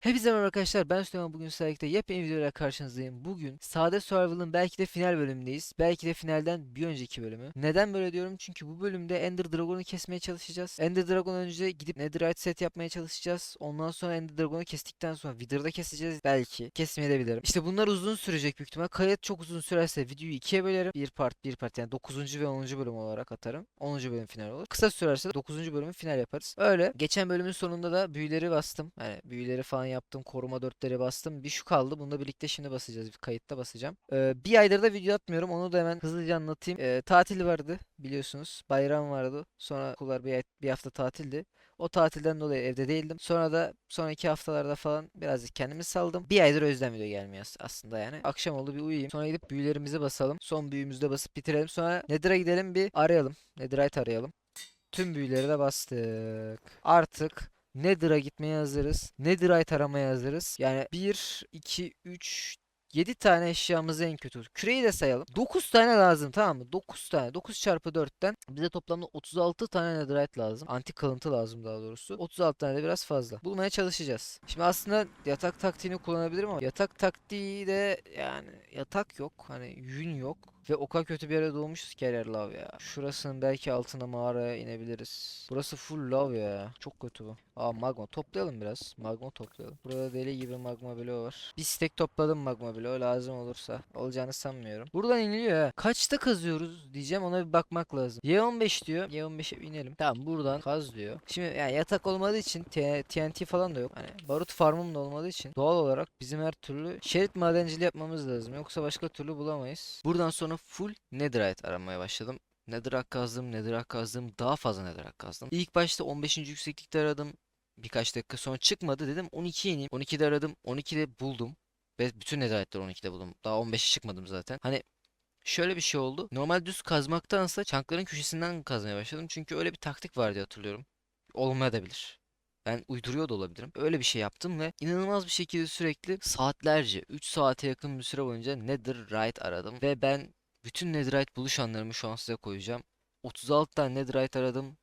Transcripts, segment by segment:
Hepinize merhaba arkadaşlar ben Süleyman bugün sizlerle yepyeni videoyla karşınızdayım. Bugün Sade Survival'ın belki de final bölümündeyiz. Belki de finalden bir önceki bölümü. Neden böyle diyorum? Çünkü bu bölümde Ender Dragon'u kesmeye çalışacağız. Ender Dragon önce gidip Netherite set yapmaya çalışacağız. Ondan sonra Ender Dragon'u kestikten sonra Wither'da keseceğiz belki. Kesmeyebilirim. İşte bunlar uzun sürecek büyük ihtimal. Kayıt çok uzun sürerse videoyu ikiye bölerim. Bir part bir part yani 9. ve 10. bölüm olarak atarım. 10. bölüm final olur. Kısa sürerse de 9. bölümü final yaparız. Öyle. Geçen bölümün sonunda da büyüleri bastım. Yani büyüleri falan yaptım. Koruma dörtleri bastım. Bir şu kaldı. Bununla birlikte şimdi basacağız. Bir kayıtta basacağım. Ee, bir aydır da video atmıyorum. Onu da hemen hızlıca anlatayım. Ee, tatil vardı biliyorsunuz. Bayram vardı. Sonra okullar bir, bir hafta tatildi. O tatilden dolayı evde değildim. Sonra da sonraki haftalarda falan birazcık kendimi saldım. Bir aydır yüzden video gelmiyor as- aslında yani. Akşam oldu bir uyuyayım. Sonra gidip büyülerimizi basalım. Son büyümüzü de basıp bitirelim. Sonra Nether'a gidelim bir arayalım. Netherite arayalım. Tüm büyüleri de bastık. Artık Nether'a gitmeye hazırız. Netherite aramaya hazırız. Yani 1, 2, 3, 7 tane eşyamız en kötü. Küreyi de sayalım. 9 tane lazım tamam mı? 9 tane. 9 çarpı 4'ten bize toplamda 36 tane netherite lazım. Antik kalıntı lazım daha doğrusu. 36 tane de biraz fazla. Bulmaya çalışacağız. Şimdi aslında yatak taktiğini kullanabilirim ama yatak taktiği de yani yatak yok. Hani yün yok. Ve o kadar kötü bir yere doğmuşuz ki her lav ya. Şurasının belki altına mağaraya inebiliriz. Burası full lav ya. Çok kötü bu. Aa magma toplayalım biraz. Magma toplayalım. Burada deli gibi magma bloğu var. Bir stek topladım magma bloğu lazım olursa. Olacağını sanmıyorum. Buradan iniliyor ha. Kaçta kazıyoruz diyeceğim ona bir bakmak lazım. Y15 diyor. Y15'e inelim. Tamam buradan kaz diyor. Şimdi yani yatak olmadığı için TNT falan da yok. Hani barut farmım da olmadığı için doğal olarak bizim her türlü şerit madenciliği yapmamız lazım. Yoksa başka türlü bulamayız. Buradan sonra full netherite aramaya başladım. Netherrack kazdım, netherrack kazdım. Daha fazla netherrack kazdım. İlk başta 15. yükseklikte aradım. Birkaç dakika sonra çıkmadı dedim 12'ye ineyim. 12'de aradım. 12'de buldum. Ve bütün netherite'leri 12'de buldum. Daha 15'e çıkmadım zaten. Hani şöyle bir şey oldu. Normal düz kazmaktansa çankların köşesinden kazmaya başladım. Çünkü öyle bir taktik var diye hatırlıyorum. Olmayabilir. Ben uyduruyor da olabilirim. Öyle bir şey yaptım ve inanılmaz bir şekilde sürekli saatlerce 3 saate yakın bir süre boyunca Netherite aradım. Ve ben bütün Netherite buluşanlarımı şu an size koyacağım. 36 tane Netherite aradım.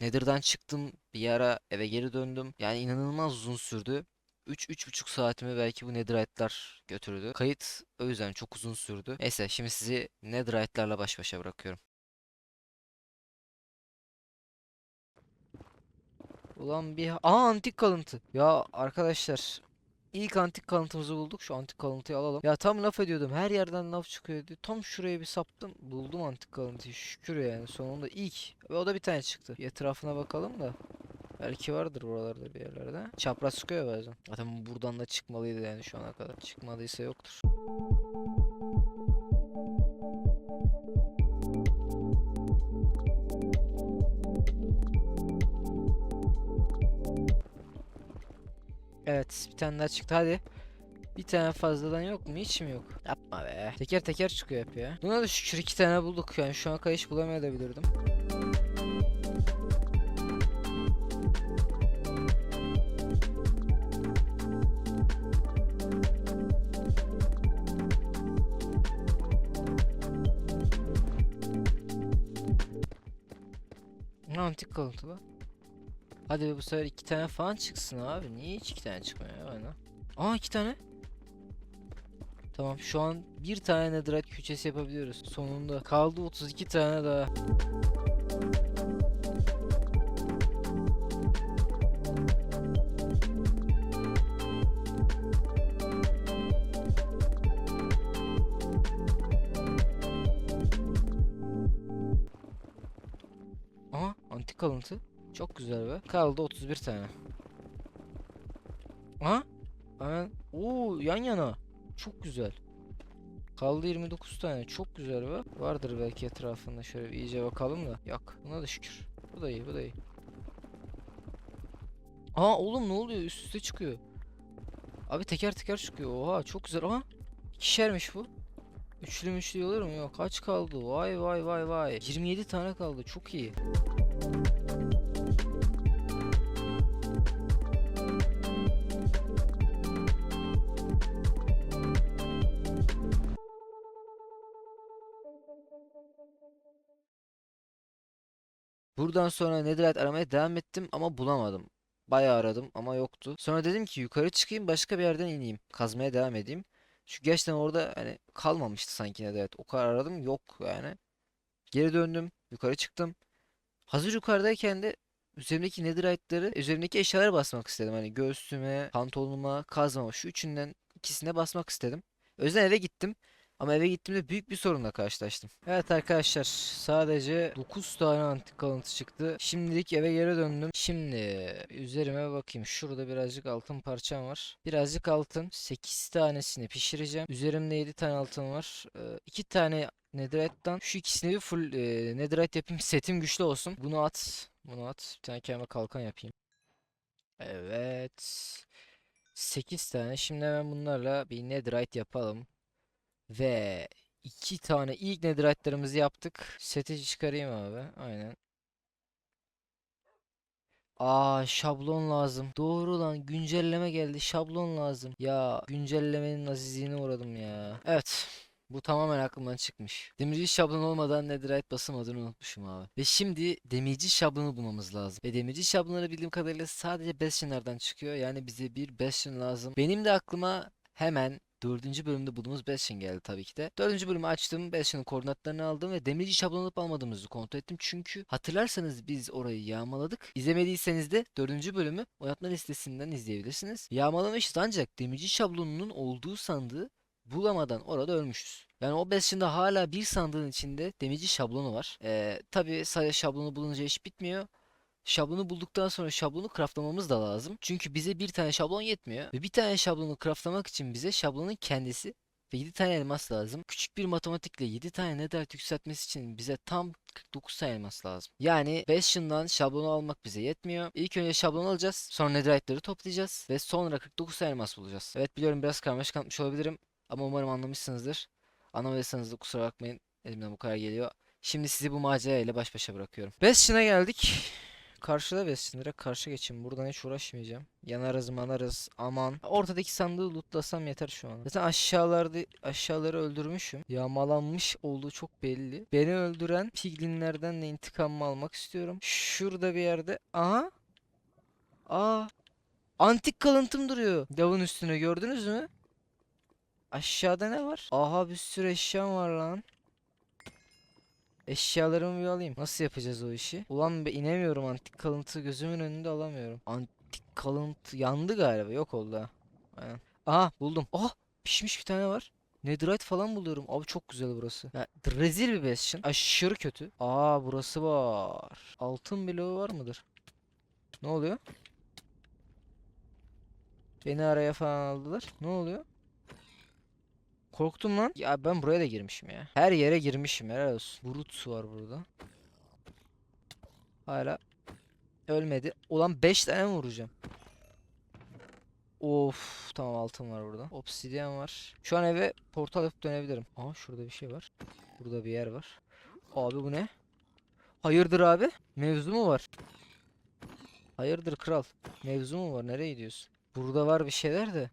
Nether'dan çıktım. Bir ara eve geri döndüm. Yani inanılmaz uzun sürdü. 3-3,5 saatimi belki bu Netherite'lar götürdü. Kayıt o yüzden çok uzun sürdü. Neyse şimdi sizi Netherite'larla baş başa bırakıyorum. Ulan bir... Aa antik kalıntı. Ya arkadaşlar ilk antik kalıntımızı bulduk. Şu antik kalıntıyı alalım. Ya tam laf ediyordum. Her yerden laf çıkıyordu. Tam şuraya bir saptım. Buldum antik kalıntıyı. Şükür yani. Sonunda ilk. Ve o da bir tane çıktı. Etrafına bakalım da. Belki vardır buralarda bir yerlerde. Çapraz çıkıyor bazen. Zaten buradan da çıkmalıydı yani şu ana kadar. Çıkmadıysa yoktur. Evet bir tane daha çıktı hadi. Bir tane fazladan yok mu? Hiç mi yok? Yapma be. Teker teker çıkıyor hep ya. Buna da şükür iki tane bulduk yani şu an kayış bulamayabilirdim. Antik kalıntı lan? Hadi be bu sefer iki tane falan çıksın abi. Niye hiç iki tane çıkmıyor ya bana? Aa iki tane. Tamam şu an bir tane netherite küçesi yapabiliyoruz. Sonunda. Kaldı 32 tane daha. Aha antik kalıntı. Çok güzel be. Kaldı 31 tane. Aha. Hemen. Oo yan yana. Çok güzel. Kaldı 29 tane. Çok güzel be. Vardır belki etrafında. Şöyle iyice bakalım da. Yok. Buna da şükür. Bu da iyi. Bu da iyi. Aa oğlum ne oluyor? Üst üste çıkıyor. Abi teker teker çıkıyor. Oha çok güzel. Aha. İkişermiş bu. Üçlü müçlü olur mu? Yok. Kaç kaldı? Vay vay vay vay. 27 tane kaldı. Çok iyi. Buradan sonra Netherite aramaya devam ettim ama bulamadım. Bayağı aradım ama yoktu. Sonra dedim ki yukarı çıkayım başka bir yerden ineyim. Kazmaya devam edeyim. Çünkü gerçekten orada hani kalmamıştı sanki Netherite. O kadar aradım yok yani. Geri döndüm. Yukarı çıktım. Hazır yukarıdayken de üzerimdeki netherite'ları üzerimdeki eşyalara basmak istedim. Hani göğsüme, pantolonuma, kazmama şu üçünden ikisine basmak istedim. O yüzden eve gittim. Ama eve gittiğimde büyük bir sorunla karşılaştım. Evet arkadaşlar sadece 9 tane antik kalıntı çıktı. Şimdilik eve geri döndüm. Şimdi üzerime bakayım. Şurada birazcık altın parçam var. Birazcık altın. 8 tanesini pişireceğim. Üzerimde 7 tane altın var. 2 tane Netherite'dan şu ikisini bir full e, Netherite yapayım. Setim güçlü olsun. Bunu at. Bunu at. Bir tane kendime kalkan yapayım. Evet. 8 tane. Şimdi hemen bunlarla bir Netherite yapalım. Ve iki tane ilk netherite'larımızı yaptık. Seti çıkarayım abi. Aynen. Aa şablon lazım. Doğru lan güncelleme geldi. Şablon lazım. Ya güncellemenin azizliğine uğradım ya. Evet. Bu tamamen aklımdan çıkmış. Demirci şablon olmadan netherite basılmadığını unutmuşum abi. Ve şimdi demirci şablonu bulmamız lazım. Ve demirci şablonları bildiğim kadarıyla sadece bastionlardan çıkıyor. Yani bize bir bastion lazım. Benim de aklıma hemen Dördüncü bölümde bulduğumuz Bastion geldi tabii ki de. Dördüncü bölümü açtım. Bastion'ın koordinatlarını aldım ve demirci şablon alıp almadığımızı kontrol ettim. Çünkü hatırlarsanız biz orayı yağmaladık. İzlemediyseniz de dördüncü bölümü oynatma listesinden izleyebilirsiniz. Yağmalamışız ancak demirci şablonunun olduğu sandığı bulamadan orada ölmüşüz. Yani o Bastion'da hala bir sandığın içinde demirci şablonu var. Ee, tabii sadece şablonu bulunca iş bitmiyor. Şablonu bulduktan sonra şablonu craftlamamız da lazım. Çünkü bize bir tane şablon yetmiyor. Ve bir tane şablonu craftlamak için bize şablonun kendisi ve 7 tane elmas lazım. Küçük bir matematikle 7 tane netherite yükseltmesi için bize tam 49 tane elmas lazım. Yani Bastion'dan şablonu almak bize yetmiyor. İlk önce şablon alacağız. Sonra netherite'ları toplayacağız. Ve sonra 49 tane elmas bulacağız. Evet biliyorum biraz karmaşık anlatmış olabilirim. Ama umarım anlamışsınızdır. Anlamadıysanız da kusura bakmayın. Elimden bu kadar geliyor. Şimdi sizi bu macera ile baş başa bırakıyorum. Bastion'a geldik. Karşıda. Direkt karşı geçeyim. Buradan hiç uğraşmayacağım. Yanarız manarız. Aman. Ortadaki sandığı lootlasam yeter şu an. Zaten aşağılarda aşağıları öldürmüşüm. Yağmalanmış olduğu çok belli. Beni öldüren piglinlerden de intikamımı almak istiyorum. Şurada bir yerde. Aha. Aa. Antik kalıntım duruyor. Davın üstüne gördünüz mü? Aşağıda ne var? Aha bir sürü eşyam var lan. Eşyalarımı bir alayım. Nasıl yapacağız o işi? Ulan be inemiyorum antik kalıntı gözümün önünde alamıyorum. Antik kalıntı yandı galiba yok oldu ha. Aynen. Aha buldum. Oh pişmiş bir tane var. Netherite falan buluyorum. Abi çok güzel burası. Ya, rezil bir bastion. Aşırı kötü. Aa burası var. Altın bloğu var mıdır? Ne oluyor? Beni araya falan aldılar. Ne oluyor? Korktum lan. Ya ben buraya da girmişim ya. Her yere girmişim helal olsun. Brut var burada. Hala ölmedi. Ulan 5 tane mi vuracağım? Of tamam altın var burada. Obsidian var. Şu an eve portal yapıp dönebilirim. Aa şurada bir şey var. Burada bir yer var. Abi bu ne? Hayırdır abi? Mevzu mu var? Hayırdır kral? Mevzu mu var? Nereye gidiyorsun? Burada var bir şeyler de.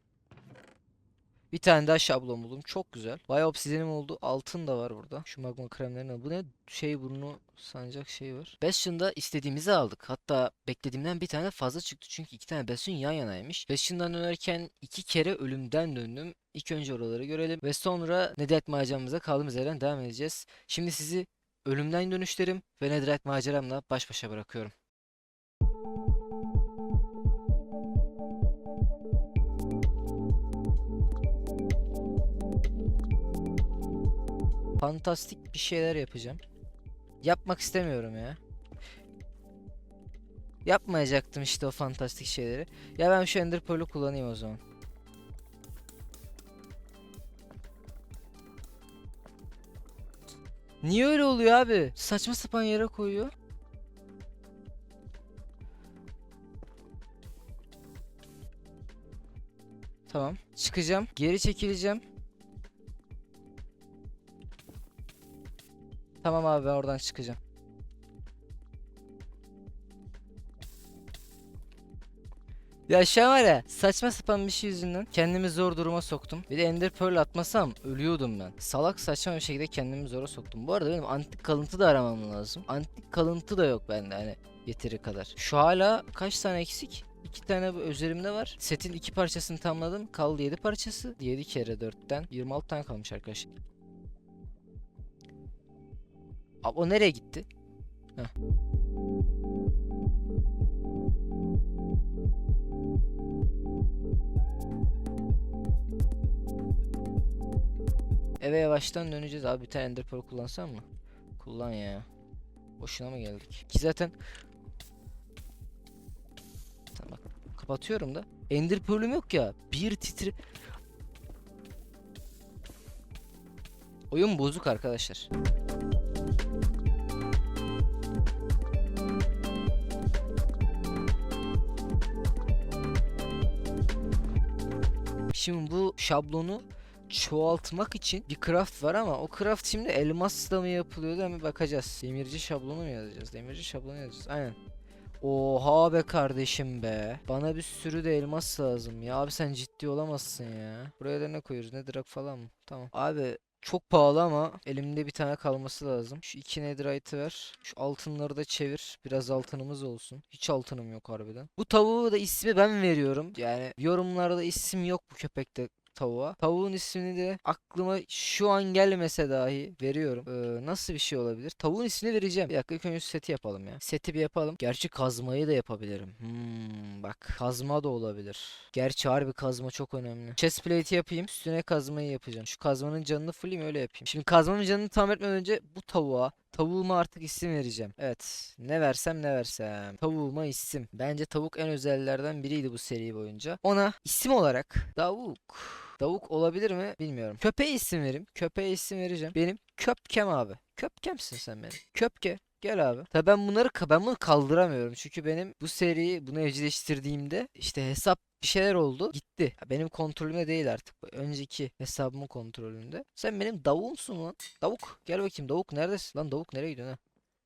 Bir tane daha şablon buldum. Çok güzel. Bayağı obsidianim oldu. Altın da var burada. Şu magma kremlerine. Bu ne? Şey burnu sancak şey var. Bastion'da istediğimizi aldık. Hatta beklediğimden bir tane fazla çıktı. Çünkü iki tane Bastion yan yanaymış. Bastion'dan dönerken iki kere ölümden döndüm. İlk önce oraları görelim. Ve sonra Netherite maceramıza kaldığımız yerden devam edeceğiz. Şimdi sizi ölümden dönüşlerim ve Netherite maceramla baş başa bırakıyorum. Fantastik bir şeyler yapacağım. Yapmak istemiyorum ya. Yapmayacaktım işte o fantastik şeyleri. Ya ben şu Ender Pearl'ü kullanayım o zaman. Niye öyle oluyor abi? Saçma sapan yere koyuyor. Tamam. Çıkacağım. Geri çekileceğim. Tamam abi ben oradan çıkacağım. Ya ya saçma sapan bir şey yüzünden kendimi zor duruma soktum. Bir de Ender Pearl atmasam ölüyordum ben. Salak saçma bir şekilde kendimi zora soktum. Bu arada benim antik kalıntı da aramam lazım. Antik kalıntı da yok bende hani yeteri kadar. Şu hala kaç tane eksik? İki tane üzerimde var. Setin iki parçasını tamamladım. Kaldı 7 parçası. 7 kere 4'ten 26 tane kalmış arkadaşlar. Abi o nereye gitti? Heh. Eve yavaştan döneceğiz abi. Bir tane Ender Pearl kullansam mı? Kullan ya. Boşuna mı geldik? Ki zaten Tamam kapatıyorum da. Ender Pearl'üm yok ya. Bir titri Oyun bozuk arkadaşlar. Şimdi bu şablonu çoğaltmak için bir craft var ama o craft şimdi elmasla mı yapılıyordu hemen bakacağız. Demirci şablonu mu yazacağız? Demirci şablonu yazacağız. Aynen. Oha be kardeşim be. Bana bir sürü de elmas lazım ya. Abi sen ciddi olamazsın ya. Buraya da ne koyuyoruz? Netherrack falan mı? Tamam. Abi çok pahalı ama elimde bir tane kalması lazım. Şu iki netherite'ı ver. Şu altınları da çevir. Biraz altınımız olsun. Hiç altınım yok harbiden. Bu tavuğu da ismi ben veriyorum. Yani yorumlarda isim yok bu köpekte tavuğa. Tavuğun ismini de aklıma şu an gelmese dahi veriyorum. Ee, nasıl bir şey olabilir? Tavuğun ismini vereceğim. Bir dakika ilk önce seti yapalım ya. Seti bir yapalım. Gerçi kazmayı da yapabilirim. Hmm, bak kazma da olabilir. Gerçi harbi kazma çok önemli. Chestplate'i yapayım. Üstüne kazmayı yapacağım. Şu kazmanın canını fulleyim öyle yapayım. Şimdi kazmanın canını tam etmeden önce bu tavuğa Tavuğuma artık isim vereceğim. Evet. Ne versem ne versem. Tavuğuma isim. Bence tavuk en özellerden biriydi bu seri boyunca. Ona isim olarak Davuk. Davuk olabilir mi bilmiyorum. Köpeğe isim vereyim. Köpeğe isim vereceğim. Benim Köpkem abi. Köpkemsin sen benim. Köpke. Gel abi. Tabii ben bunları ben bunu kaldıramıyorum. Çünkü benim bu seriyi bunu evcilleştirdiğimde işte hesap bir şeyler oldu. Gitti. Benim kontrolümde değil artık. Önceki hesabımın kontrolünde. Sen benim davuğumsun lan. Davuk. Gel bakayım davuk neredesin? Lan davuk nereye gidiyorsun ha?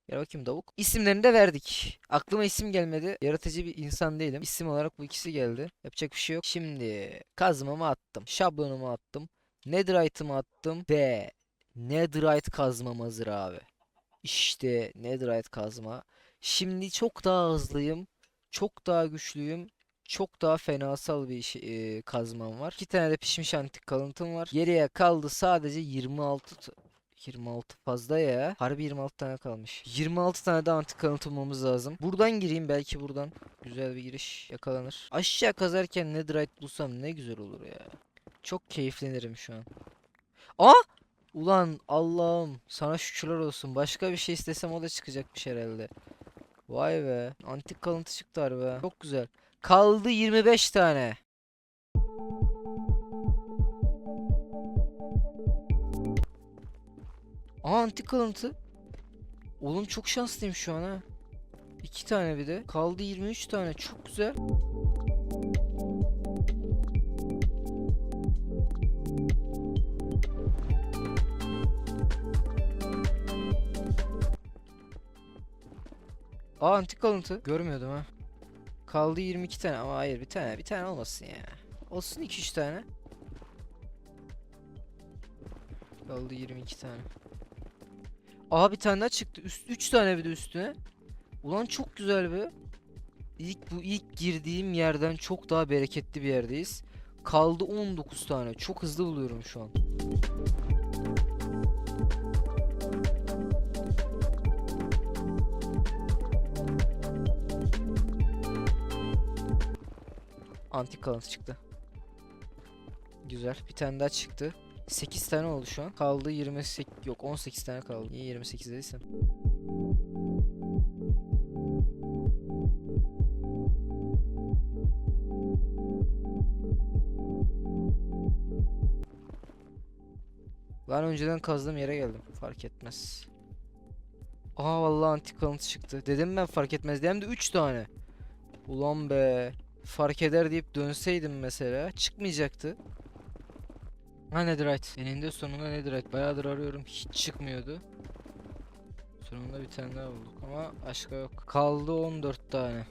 Gel bakayım davuk. İsimlerini de verdik. Aklıma isim gelmedi. Yaratıcı bir insan değilim. İsim olarak bu ikisi geldi. Yapacak bir şey yok. Şimdi kazmamı attım. Şablonumu attım. Netherite'ımı attım. Ve Netherite kazmam hazır abi. İşte Netherite kazma. Şimdi çok daha hızlıyım. Çok daha güçlüyüm. Çok daha fenasal bir iş, e, kazmam var. İki tane de pişmiş antik kalıntım var. Geriye kaldı sadece 26 t- 26 fazla ya. Harbi 26 tane kalmış. 26 tane de antik kalıntı bulmamız lazım. Buradan gireyim belki buradan. Güzel bir giriş yakalanır. Aşağı kazarken netherite bulsam ne güzel olur ya. Çok keyiflenirim şu an. Aa! Ulan Allah'ım sana şükürler olsun. Başka bir şey istesem o da çıkacakmış herhalde. Vay be. Antik kalıntı çıktı harbi. Çok güzel. Kaldı 25 tane. Aa antik kalıntı. Oğlum çok şanslıyım şu an ha. İki tane bir de. Kaldı 23 tane. Çok güzel. Aa antik kalıntı. Görmüyordum ha. Kaldı 22 tane ama hayır bir tane. Bir tane olmasın ya. Olsun 2-3 tane. Kaldı 22 tane. Aa bir tane daha çıktı. Üst 3 tane bir de üstüne. Ulan çok güzel be. İlk bu ilk girdiğim yerden çok daha bereketli bir yerdeyiz. Kaldı 19 tane. Çok hızlı buluyorum şu an. Antik kalıntı çıktı. Güzel. Bir tane daha çıktı. 8 tane oldu şu an. Kaldı 28 yok 18 tane kaldı. Niye 28 dediysem. Lan önceden kazdığım yere geldim. Fark etmez. Aa vallahi antik kalıntı çıktı. Dedim ben fark etmez diye. Hem de 3 tane. Ulan be. Fark eder deyip dönseydim mesela çıkmayacaktı. Ha Netherite. Eninde sonunda Netherite. Bayağıdır arıyorum. Hiç çıkmıyordu. Sonunda bir tane daha bulduk ama başka yok. Kaldı 14 tane.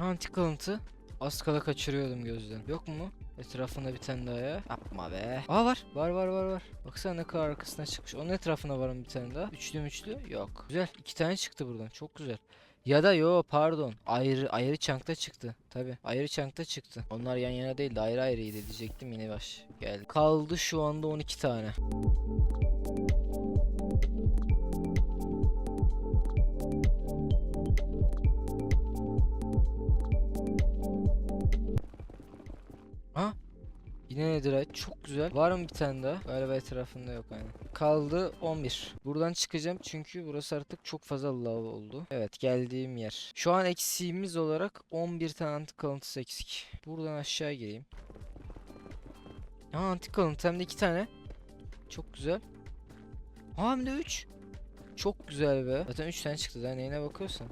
Antik kalıntı. Az kala kaçırıyordum gözden. Yok mu? Etrafında bir tane daha ya. Yapma be. Aa var. Var var var var. Baksana ne kadar arkasına çıkmış. Onun etrafında var mı bir tane daha? Üçlü müçlü? Yok. Güzel. iki tane çıktı buradan. Çok güzel. Ya da yo pardon. Ayrı ayrı çankta çıktı. Tabi. Ayrı çankta çıktı. Onlar yan yana değil de ayrı ayrıydı diyecektim yine baş. Geldi. Kaldı şu anda 12 tane. Yine Netherite çok güzel. Var mı bir tane daha? Galiba etrafında yok aynen. Kaldı 11. Buradan çıkacağım çünkü burası artık çok fazla lav oldu. Evet geldiğim yer. Şu an eksiğimiz olarak 11 tane antik kalıntısı eksik. Buradan aşağı gireyim. Aa antik kalıntı hem de 2 tane. Çok güzel. Aa hem de 3. Çok güzel be. Zaten 3 tane çıktı daha neyine bakıyorsun?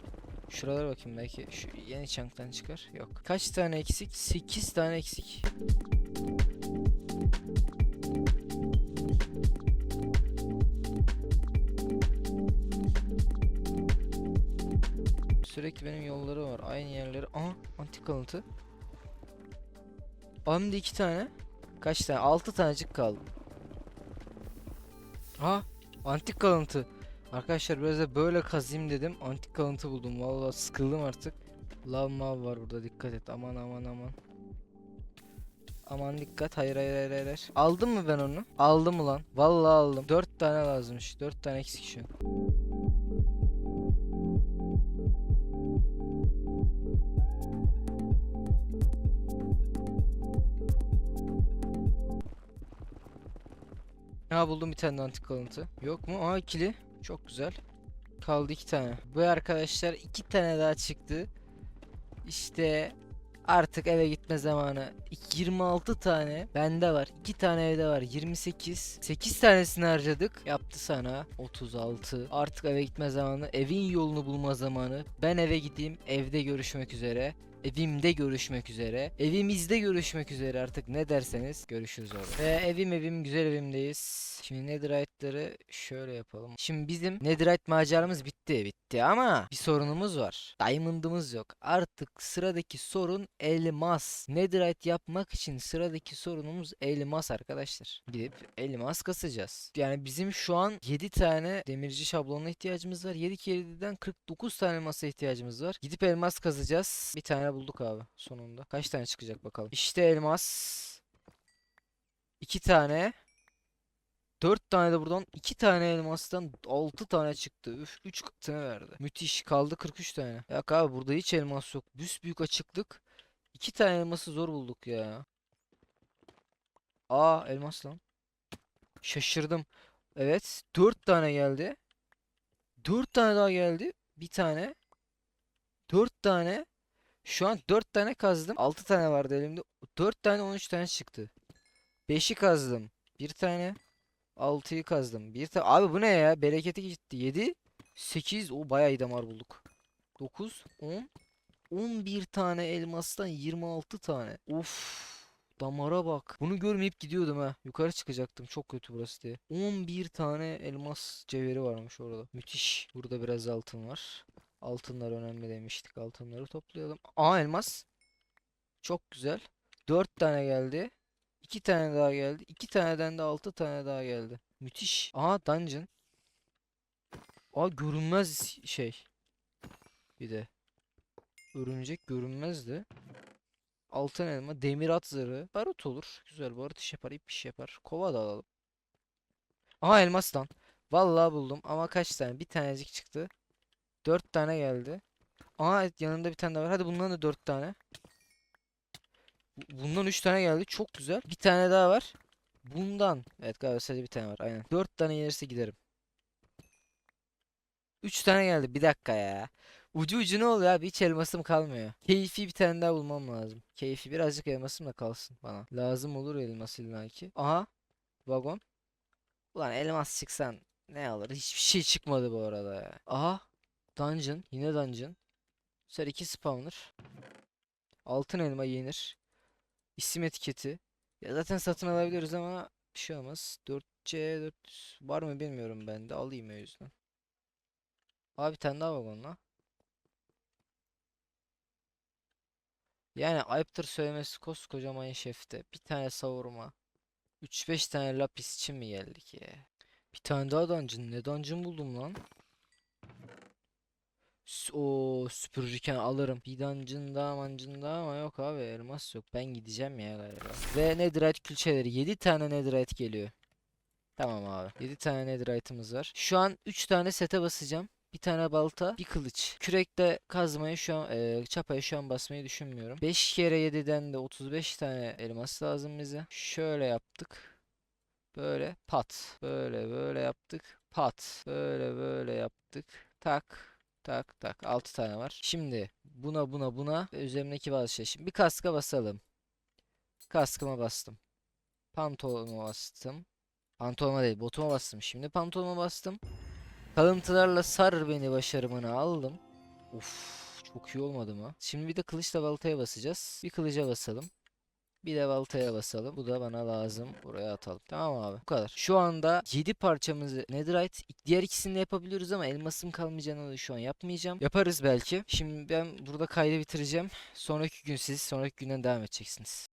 Şuralara bakayım belki şu yeni çanktan çıkar. Yok. Kaç tane eksik? 8 tane eksik. Sürekli benim yolları var. Aynı yerleri. Aha antik kalıntı. Hem de iki tane. Kaç tane? 6 tanecik kaldı. Ha antik kalıntı. Arkadaşlar biraz da böyle kazayım dedim. Antik kalıntı buldum. Vallahi sıkıldım artık. Lav mav var burada dikkat et. Aman aman aman. Aman dikkat. Hayır hayır hayır. hayır. Aldım mı ben onu? Aldım ulan. Vallahi aldım. 4 tane lazımmış. 4 tane eksik şu an. Ha buldum bir tane antik kalıntı. Yok mu? Aa ikili. Çok güzel. Kaldı iki tane. Bu arkadaşlar iki tane daha çıktı. İşte artık eve gitme zamanı. 26 tane bende var. 2 tane evde var. 28. 8 tanesini harcadık. Yaptı sana 36. Artık eve gitme zamanı. Evin yolunu bulma zamanı. Ben eve gideyim. Evde görüşmek üzere. Evimde görüşmek üzere. Evimizde görüşmek üzere artık ne derseniz görüşürüz orada. Ve evim evim güzel evimdeyiz. Şimdi netherite'ları şöyle yapalım. Şimdi bizim netherite maceramız bitti bitti ama bir sorunumuz var. Diamond'ımız yok. Artık sıradaki sorun elmas. Netherite yapmak için sıradaki sorunumuz elmas arkadaşlar. Gidip elmas kasacağız. Yani bizim şu an 7 tane demirci şablonuna ihtiyacımız var. 7 kere 7'den 49 tane elmasa ihtiyacımız var. Gidip elmas kazacağız. Bir tane bulduk abi sonunda. Kaç tane çıkacak bakalım. İşte elmas. 2 tane. 4 tane de buradan 2 tane elmastan 6 tane çıktı. Üf 3 katını verdi. Müthiş kaldı 43 tane. Ya abi burada hiç elmas yok. Büyük açıklık. 2 tane elması zor bulduk ya. Aa elmas lan. Şaşırdım. Evet 4 tane geldi. 4 tane daha geldi. Bir tane. 4 tane. Şu an 4 tane kazdım. 6 tane vardı elimde. 4 tane 13 tane çıktı. 5'i kazdım. Bir tane. 6'yı kazdım. Bir tane. Abi bu ne ya? Bereketi gitti. 7. 8. O bayağı iyi damar bulduk. 9. 10. 11 tane elmastan 26 tane. Of. Damara bak. Bunu görmeyip gidiyordum ha. Yukarı çıkacaktım. Çok kötü burası diye. 11 tane elmas cevheri varmış orada. Müthiş. Burada biraz altın var. Altınlar önemli demiştik. Altınları toplayalım. Aa elmas. Çok güzel. 4 tane geldi. 2 tane daha geldi. 2 taneden de 6 tane daha geldi. Müthiş. Aa dungeon. Aa görünmez şey. Bir de. Örümcek görünmezdi. Altın elma, demir at zırhı. Barut olur. Güzel barut iş yapar, ip iş yapar. Kova da alalım. Aha elmastan. Vallahi buldum ama kaç tane? Bir tanecik çıktı. 4 tane geldi. Aa yanında bir tane daha var. Hadi bundan da 4 tane. Bu- Bundan 3 tane geldi. Çok güzel. Bir tane daha var. Bundan. Evet galiba sadece bir tane var. Aynen. 4 tane gelirse giderim. 3 tane geldi. Bir dakika ya. Ucu ucu ne oluyor abi? Hiç elmasım kalmıyor. Keyfi bir tane daha bulmam lazım. Keyfi birazcık elmasım da kalsın bana. Lazım olur elmas illaki. Aha. Vagon. Ulan elmas çıksan ne alır? Hiçbir şey çıkmadı bu arada ya. Aha. Dungeon. Yine dungeon. Ser 2 spawner. Altın elma yenir. İsim etiketi. Ya zaten satın alabiliriz ama bir şey olmaz. 4C 4 var mı bilmiyorum ben de. Alayım o yüzden. Abi bir tane daha la. Yani ayıptır söylemesi koskocaman şefte. Bir tane savurma. 3-5 tane lapis için mi geldik ya? Bir tane daha dungeon. Ne dungeon buldum lan? O süpürürken alırım. Bir dungeon daha mancın daha ama yok abi elmas yok. Ben gideceğim ya galiba. Ve netherite külçeleri. 7 tane netherite geliyor. Tamam abi. 7 tane netherite'ımız var. Şu an 3 tane sete basacağım. Bir tane balta, bir kılıç. Kürekle kazmayı şu an, eee çapayı şu an basmayı düşünmüyorum. 5 kere 7'den de 35 tane elmas lazım bize. Şöyle yaptık. Böyle pat. Böyle böyle yaptık. Pat. Böyle böyle yaptık. Tak. Tak tak. 6 tane var. Şimdi buna buna buna ve üzerimdeki bazı şey. Şimdi bir kaska basalım. Kaskıma bastım. Pantolonuma bastım. Pantolonuma değil, botuma bastım. Şimdi pantolonuma bastım. Kalıntılarla sar beni başarımını aldım. Uf, çok iyi olmadı mı? Şimdi bir de kılıçla baltaya basacağız. Bir kılıca basalım. Bir de baltaya basalım. Bu da bana lazım. Buraya atalım. Tamam abi. Bu kadar. Şu anda 7 parçamızı netherite. Diğer ikisini de yapabiliyoruz ama elmasım kalmayacağını da şu an yapmayacağım. Yaparız belki. Şimdi ben burada kaydı bitireceğim. Sonraki gün siz sonraki günden devam edeceksiniz.